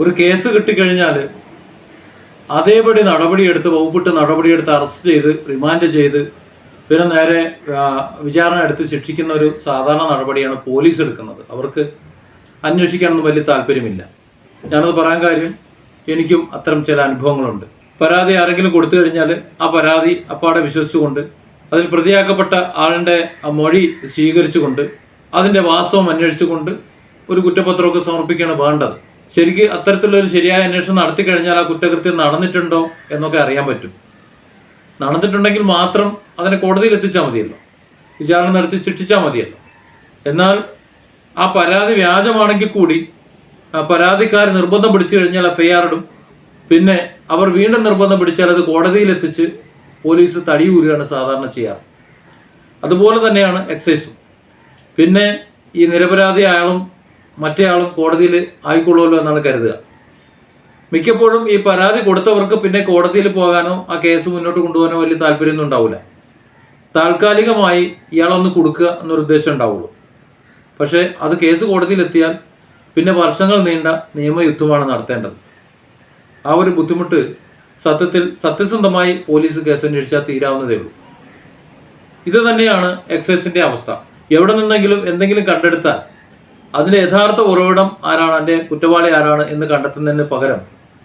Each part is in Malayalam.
ഒരു കേസ് കിട്ടിക്കഴിഞ്ഞാൽ അതേപടി നടപടിയെടുത്ത് വകുപ്പിട്ട് നടപടിയെടുത്ത് അറസ്റ്റ് ചെയ്ത് റിമാൻഡ് ചെയ്ത് പിന്നെ നേരെ വിചാരണ എടുത്ത് ശിക്ഷിക്കുന്ന ഒരു സാധാരണ നടപടിയാണ് പോലീസ് എടുക്കുന്നത്. അവർക്ക് അന്വേഷിക്കാനൊന്നും വലിയ താല്പര്യമില്ല. ഞാനത് പറയാൻ കാര്യം എനിക്കും അത്തരം ചില അനുഭവങ്ങളുണ്ട്. പരാതി ആരെങ്കിലും കൊടുത്തു കഴിഞ്ഞാൽ ആ പരാതി അപ്പാടെ വിശ്വസിച്ചുകൊണ്ട് അതിൽ പ്രതിയാക്കപ്പെട്ട ആളിന്റെ മൊഴി സ്വീകരിച്ചുകൊണ്ട് അതിന്റെ വാസ്തവം അന്വേഷിച്ചുകൊണ്ട് ഒരു കുറ്റപത്രമൊക്കെ സമർപ്പിക്കുകയാണ് വേണ്ടത്. ശരിക്ക് അത്തരത്തിലുള്ള ഒരു ശരിയായ അന്വേഷണം നടത്തി കഴിഞ്ഞാൽ ആ കുറ്റകൃത്യം നടന്നിട്ടുണ്ടോ എന്നൊക്കെ അറിയാൻ പറ്റും. നടന്നിട്ടുണ്ടെങ്കിൽ മാത്രം അതിനെ കോടതിയിൽ എത്തിച്ചാൽ മതിയല്ലോ. വിചാരണ നടത്തി ശിക്ഷിച്ചാൽ മതിയല്ലോ. എന്നാൽ ആ പരാതി വ്യാജമാണെങ്കിൽ കൂടി പരാതിക്കാർ നിർബന്ധം പിടിച്ചു കഴിഞ്ഞാൽ എഫ് ഐ ഇടും. പിന്നെ അവർ വീണ്ടും നിർബന്ധം പിടിച്ചാൽ അത് കോടതിയിൽ എത്തിച്ച് പോലീസ് തടിയൂരുകയാണ് സാധാരണ ചെയ്യാറ്. അതുപോലെ തന്നെയാണ് എക്സൈസും പിന്നെ ഈ നിരപരാധി അയാളും മറ്റേ ആളും കോടതിയിൽ ആയിക്കൊള്ളുമല്ലോ എന്നാണ് കരുതുക. മിക്കപ്പോഴും ഈ പരാതി കൊടുത്തവർക്ക് പിന്നെ കോടതിയിൽ പോകാനോ ആ കേസ് മുന്നോട്ട് കൊണ്ടുപോകാനോ വലിയ താല്പര്യമൊന്നും ഉണ്ടാവില്ല. താൽക്കാലികമായി ഇയാളൊന്ന് കൊടുക്കുക എന്നൊരു ഉദ്ദേശം ഉണ്ടാവുള്ളൂ. പക്ഷേ അത് കേസ് കോടതിയിലെത്തിയാൽ പിന്നെ വർഷങ്ങൾ നീണ്ട നിയമയുദ്ധമാണ് നടത്തേണ്ടത്. ആ ഒരു ബുദ്ധിമുട്ട് സത്യത്തിൽ സത്യസന്ധമായി പോലീസ് കേസ് അന്വേഷിച്ചാൽ തീരാവുന്നതേ ഉള്ളൂ. ഇത് തന്നെയാണ് എക്സൈസിന്റെ അവസ്ഥ. എവിടെ നിന്നെങ്കിലും എന്തെങ്കിലും കണ്ടെടുത്താൽ അതിന്റെ യഥാർത്ഥ ഉറവിടം ആരാണ്? എന്റെ കുറ്റവാളി ആരാണ് എന്ന് കണ്ടെത്തുന്നതിന് പകരം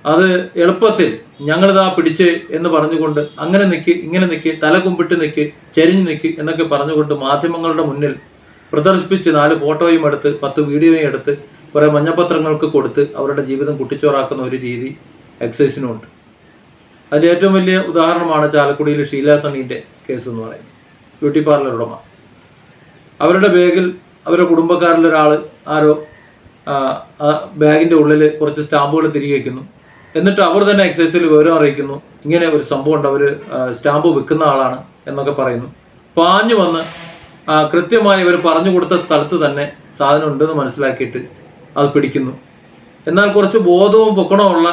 അത് എളുപ്പത്തിൽ ഞങ്ങളിതാ പിടിച്ച് എന്ന് പറഞ്ഞുകൊണ്ട് അങ്ങനെ നിൽക്ക് ഇങ്ങനെ നിൽക്ക് തല കുമ്പിട്ട് നിൽക്ക് ചെരിഞ്ഞ് നിൽക്ക് എന്നൊക്കെ പറഞ്ഞുകൊണ്ട് മാധ്യമങ്ങളുടെ മുന്നിൽ പ്രദർശിപ്പിച്ച് നാല് ഫോട്ടോയും എടുത്ത് പത്ത് വീഡിയോയും എടുത്ത് കുറേ മഞ്ഞപത്രങ്ങൾക്ക് കൊടുത്ത് അവരുടെ ജീവിതം കുട്ടിച്ചോറാക്കുന്ന ഒരു രീതി എക്സൈസിനുണ്ട്. അതിന്റെ ഏറ്റവും വലിയ ഉദാഹരണമാണ് ചാലക്കുടിയിലെ ഷീല സണീന്റെ കേസ് എന്ന് പറയുന്നത്. ബ്യൂട്ടി പാർലർ ഉടമ. അവരുടെ ബാഗിൽ അവരുടെ കുടുംബക്കാരിലൊരാൾ ആരോ ബാഗിന്റെ ഉള്ളിൽ കുറച്ച് സ്റ്റാമ്പുകൾ തിരികെ വയ്ക്കുന്നു എന്നിട്ട് അവർ തന്നെ എക്സൈസിൽ വിവരം അറിയിക്കുന്നു. ഇങ്ങനെ ഒരു സംഭവം ഉണ്ട്. അവർ സ്റ്റാമ്പ് വിൽക്കുന്ന ആളാണ് എന്നൊക്കെ പറയുന്നു. പാഞ്ഞു വന്ന് കൃത്യമായി ഇവർ പറഞ്ഞു കൊടുത്ത സ്ഥലത്ത് തന്നെ സാധനം ഉണ്ടെന്ന് മനസ്സിലാക്കിയിട്ട് അത് പിടിക്കുന്നു. എന്നാൽ കുറച്ച് ബോധവും പൊക്കണവും ഉള്ള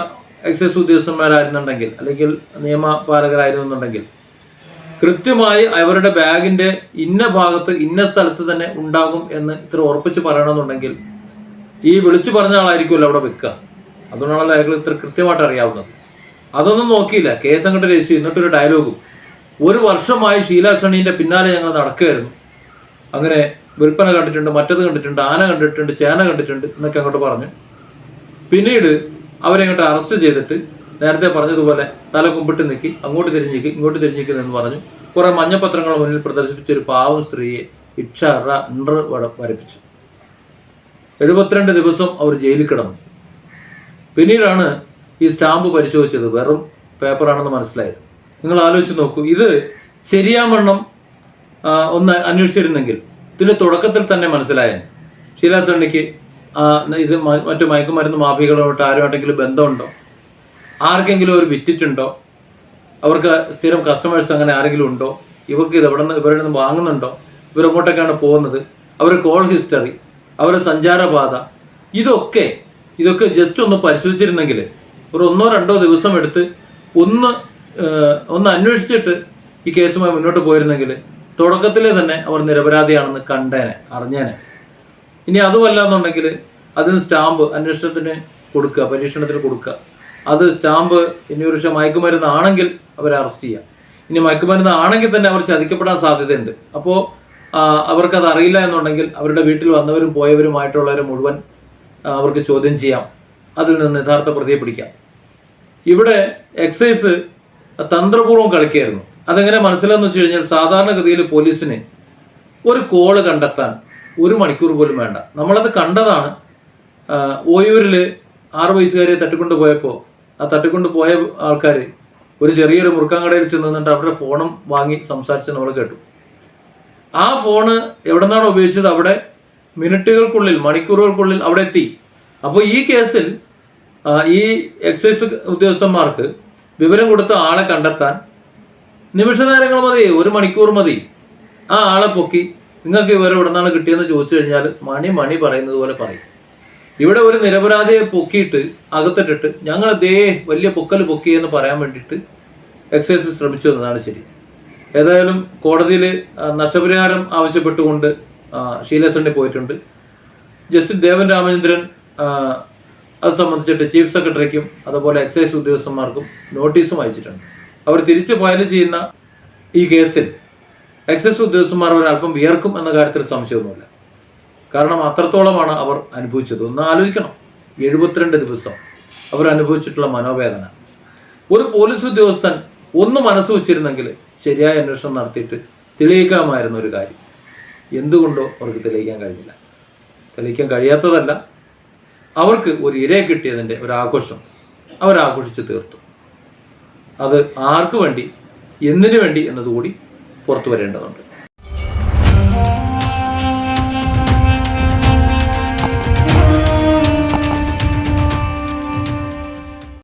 എക്സൈസ് ഉദ്യോഗസ്ഥന്മാരായിരുന്നുണ്ടെങ്കിൽ അല്ലെങ്കിൽ നിയമപാലകരായിരുന്നുണ്ടെങ്കിൽ കൃത്യമായി അവരുടെ ബാഗിന്റെ ഇന്ന ഭാഗത്ത് ഇന്ന സ്ഥലത്ത് തന്നെ ഉണ്ടാകും എന്ന് ഇത്ര ഉറപ്പിച്ച് പറയണമെന്നുണ്ടെങ്കിൽ ഈ വിളിച്ചു പറഞ്ഞ ആളായിരിക്കുമല്ലോ അവിടെ വെക്കുക. അതുകൊണ്ടാണല്ലോ അയാൾ ഇത്ര കൃത്യമായിട്ട് അറിയാവുന്നത്. അതൊന്നും നോക്കിയില്ല. കേസ് അങ്ങോട്ട് രജിസ്റ്റർ എന്നിട്ടൊരു ഡയലോഗും. ഒരു വർഷമായി ഷീല ഷണീന്റെ പിന്നാലെ ഞങ്ങൾ നടക്കുകയായിരുന്നു. അങ്ങനെ വിൽപ്പന കണ്ടിട്ടുണ്ട് മറ്റത് കണ്ടിട്ടുണ്ട് ആന കണ്ടിട്ടുണ്ട് ചേന കണ്ടിട്ടുണ്ട് എന്നൊക്കെ അങ്ങോട്ട് പറഞ്ഞു. പിന്നീട് അവരെ അങ്ങോട്ട് അറസ്റ്റ് ചെയ്തിട്ട് നേരത്തെ പറഞ്ഞതുപോലെ തല കുമ്പിട്ട് നിൽക്കി അങ്ങോട്ട് തിരിഞ്ഞിക്ക് ഇങ്ങോട്ട് തിരിഞ്ഞിക്കുന്നു എന്ന് പറഞ്ഞു. കുറെ മഞ്ഞപത്രങ്ങൾ മുന്നിൽ പ്രദർശിപ്പിച്ച ഒരു പാവം സ്ത്രീയെ ഇക്ഷറ വട വരപ്പിച്ചു. എഴുപത്തിരണ്ട് ദിവസം അവർ ജയിലിൽ കിടന്നു. പിന്നീടാണ് ഈ സ്റ്റാമ്പ് പരിശോധിച്ചത് വെറും പേപ്പറാണെന്ന് മനസ്സിലായത്. നിങ്ങൾ ആലോചിച്ച് നോക്കൂ ഇത് ശരിയാവണ്ണം ഒന്ന് അന്വേഷിച്ചിരുന്നെങ്കിൽ ഇതിന് തുടക്കത്തിൽ തന്നെ മനസ്സിലായേനെ. ശീലാസണ്ണിക്ക് ഇത് മറ്റു മയക്കുമരുന്ന് മാഫികളോട്ട് ആരുമായിട്ടെങ്കിലും ബന്ധമുണ്ടോ? ആർക്കെങ്കിലും ഒരു വിറ്റിട്ടുണ്ടോ? അവർക്ക് സ്ഥിരം കസ്റ്റമേഴ്സ് അങ്ങനെ ആരെങ്കിലും ഉണ്ടോ? ഇവർക്ക് ഇത് എവിടെ നിന്ന് ഇവരുടെ നിന്ന് വാങ്ങുന്നുണ്ടോ? ഇവരെങ്ങോട്ടൊക്കെയാണ് പോകുന്നത്? അവരുടെ കോൾ ഹിസ്റ്ററി അവരുടെ സഞ്ചാരപാത ഇതൊക്കെ ഇതൊക്കെ ജസ്റ്റ് ഒന്ന് പരിശോധിച്ചിരുന്നെങ്കിൽ ഒരു ഒന്നോ രണ്ടോ ദിവസം എടുത്ത് ഒന്ന് ഒന്ന് അന്വേഷിച്ചിട്ട് ഈ കേസുമായി മുന്നോട്ട് പോയിരുന്നെങ്കിൽ തുടക്കത്തിലെ തന്നെ അവർ നിരപരാധിയാണെന്ന് കണ്ടേനെ അറിഞ്ഞേനെ. ഇനി അതുമല്ല എന്നുണ്ടെങ്കിൽ അതിന് സ്റ്റാമ്പ് അന്വേഷണത്തിന് കൊടുക്കുക പരീക്ഷണത്തിന് കൊടുക്കുക. അത് സ്റ്റാമ്പ് ഇനി ഒരു പക്ഷേ മയക്കുമരുന്നാണെങ്കിൽ അവരെ അറസ്റ്റ് ചെയ്യാം. ഇനി മയക്കുമരുന്ന് ആണെങ്കിൽ തന്നെ അവർ ചതിക്കപ്പെടാൻ സാധ്യതയുണ്ട്. അപ്പോൾ അവർക്കത് അറിയില്ല എന്നുണ്ടെങ്കിൽ അവരുടെ വീട്ടിൽ വന്നവരും പോയവരുമായിട്ടുള്ളവരെ മുഴുവൻ അവർക്ക് ചോദ്യം ചെയ്യാം. അതിൽ നിന്ന് യഥാർത്ഥ പ്രതിയെ പിടിക്കാം. ഇവിടെ എക്സൈസ് തന്ത്രപൂർവം കളിക്കുകയായിരുന്നു. അതെങ്ങനെ മനസ്സിലാന്ന് വെച്ച് കഴിഞ്ഞാൽ സാധാരണഗതിയിൽ പോലീസിന് ഒരു കോൾ കണ്ടെത്താൻ ഒരു മണിക്കൂർ പോലും വേണ്ട. നമ്മളത് കണ്ടതാണ്. ഓയൂരിൽ ആറ് വയസ്സുകാരെ തട്ടിക്കൊണ്ട് പോയപ്പോൾ ആ തട്ടിക്കൊണ്ട് പോയ ആൾക്കാർ ഒരു ചെറിയൊരു മുറുക്കാങ്കടയിൽ ചെന്ന് നിന്നിട്ട് അവരുടെ ഫോണും വാങ്ങി സംസാരിച്ച് നമ്മൾ കേട്ടു. ആ ഫോണ് എവിടെ നിന്നാണ് ഉപയോഗിച്ചത്? അവിടെ മിനിറ്റുകൾക്കുള്ളിൽ മണിക്കൂറുകൾക്കുള്ളിൽ അവിടെ എത്തി. അപ്പോൾ ഈ കേസിൽ ഈ എക്സൈസ് ഉദ്യോഗസ്ഥന്മാർക്ക് വിവരം കൊടുത്ത ആളെ കണ്ടെത്താൻ നിമിഷ നേരങ്ങൾ മതി ഒരു മണിക്കൂർ മതി. ആ ആളെ പൊക്കി നിങ്ങൾക്ക് വിവരം എവിടെ നിന്നാണ് കിട്ടിയെന്ന് ചോദിച്ചു കഴിഞ്ഞാൽ മണി മണി പറയുന്നത് പോലെ പറയും. ഇവിടെ ഒരു നിരപരാധിയെ പൊക്കിയിട്ട് അകത്തിട്ടിട്ട് ഞങ്ങൾ ദേ വലിയ പൊക്കൽ പൊക്കി എന്ന് പറയാൻ വേണ്ടിയിട്ട് എക്സൈസ് ശ്രമിച്ചു എന്നതാണ് ശരി. ഏതായാലും കോടതിയിൽ നഷ്ടപരിഹാരം ആവശ്യപ്പെട്ടുകൊണ്ട് ഷീലസണ്ണി പോയിട്ടുണ്ട്. ജസ്റ്റിസ് ദേവൻ രാമചന്ദ്രൻ അത് സംബന്ധിച്ചിട്ട് ചീഫ് സെക്രട്ടറിക്കും അതുപോലെ എക്സൈസ് ഉദ്യോഗസ്ഥന്മാർക്കും നോട്ടീസും അയച്ചിട്ടുണ്ട്. അവർ തിരിച്ച് ഫയൽ ചെയ്യുന്ന ഈ കേസിൽ എക്സൈസ് ഉദ്യോഗസ്ഥന്മാർ ഒരല്പം വിയർക്കും എന്ന കാര്യത്തിൽ സംശയമൊന്നുമില്ല. കാരണം അത്രത്തോളമാണ് അവർ അനുഭവിച്ചത്. ഒന്ന് ആലോചിക്കണം. എഴുപത്തിരണ്ട് ദിവസം അവർ അനുഭവിച്ചിട്ടുള്ള മനോവേദന. ഒരു പോലീസ് ഉദ്യോഗസ്ഥൻ ഒന്ന് മനസ്സ് വെച്ചിരുന്നെങ്കിൽ ശരിയായ അന്വേഷണം നടത്തിയിട്ട് തെളിയിക്കാമായിരുന്ന ഒരു കാര്യം. എന്തുകൊണ്ടോ അവർക്ക് തെളിയിക്കാൻ കഴിഞ്ഞില്ല. തെളിയിക്കാൻ കഴിയാത്തതല്ല. അവർക്ക് ഒരു ഇരയെ കിട്ടിയതിന്റെ ഒരു ആഘോഷം അവരാഘോഷിച്ച് തീർത്തു. അത് ആർക്ക് വേണ്ടി എന്തിനു വേണ്ടി എന്നതുകൂടി പുറത്തു വരേണ്ടതുണ്ട്.